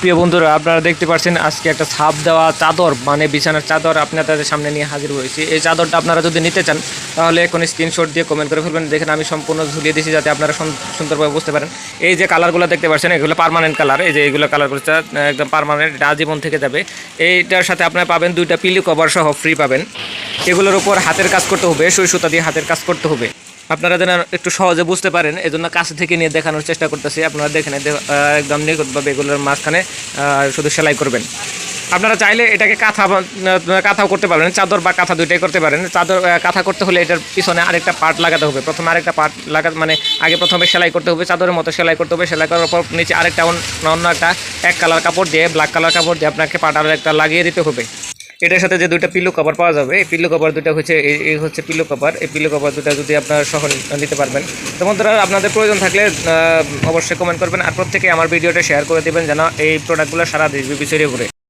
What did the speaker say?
প্রিয় বন্ধুরা, আপনারা দেখতে পাচ্ছেন আজকে একটা ছাপ দেওয়া চাদর মানে বিছানার চাদর আপনাদের সামনে নিয়ে হাজির হয়েছি। এই চাদরটা আপনারা যদি নিতে চান, তাহলে এখন স্ক্রিনশট দিয়ে কমেন্ট করে ফেলবেন। দেখেন, আমি সম্পূর্ণ ঝুলিয়ে দিয়েছি যাতে আপনারা সুন- সুন্দরভাবে বুঝতে পারেন। এই যে কালারগুলো দেখতে পাচ্ছেন, এগুলো পারমানেন্ট কালার এই যে এগুলো কালারগুলো একদম পার্মানেন্ট আজীবন থেকে যাবে। এইটার সাথে আপনারা পাবেন দুইটা পিলি কভার সহ ফ্রি পাবেন। এগুলোর উপর হাতের কাজ করতে হবে, সুই সুতা দিয়ে হাতের কাজ করতে হবে। আপনারা যেন একটু সহজে বুঝতে পারেন এই জন্য কাছে থেকে নিয়ে দেখানোর চেষ্টা করতেছি। আপনারা দেখেন একদম নিকটভাবে এগুলোর মাঝখানে শুধু সেলাই করবেন। আপনারা চাইলে এটাকে কাঁথা কাঁথাও করতে পারেন চাদর বা কাঁথা দুইটাই করতে পারেন। চাদর কাঁথা করতে হলে এটার পিছনে আরেকটা পার্ট লাগাতে হবে। প্রথমে আরেকটা পার্ট লাগা মানে আগে প্রথমে সেলাই করতে হবে, চাদরের মতো সেলাই করতে হবে। সেলাই করার পর নিচে আরেকটা অন্য অন্য একটা এক কালার কাপড় দিয়ে, ব্ল্যাক কালার কাপড় দিয়ে আপনাকে পার্ট আরেকটা লাগিয়ে দিতে হবে। এটার সাথে যে দুইটা পিলো কভার পাওয়া যাবে, এই পিলো কভার দুটো হচ্ছে, এই- হচ্ছে পিলো কভার এই পিলো কভার দুটো যদি আপনারা সহ নিতে পারবেন। তো বন্ধুরা, আপনাদের প্রয়োজন থাকলে অবশ্যই কমেন্ট করবেন আর প্রত্যেকে আমার ভিডিওটা শেয়ার করে দেবেন যেন এই প্রোডাক্টগুলো সারা দেশ ছড়িয়ে ঘুরে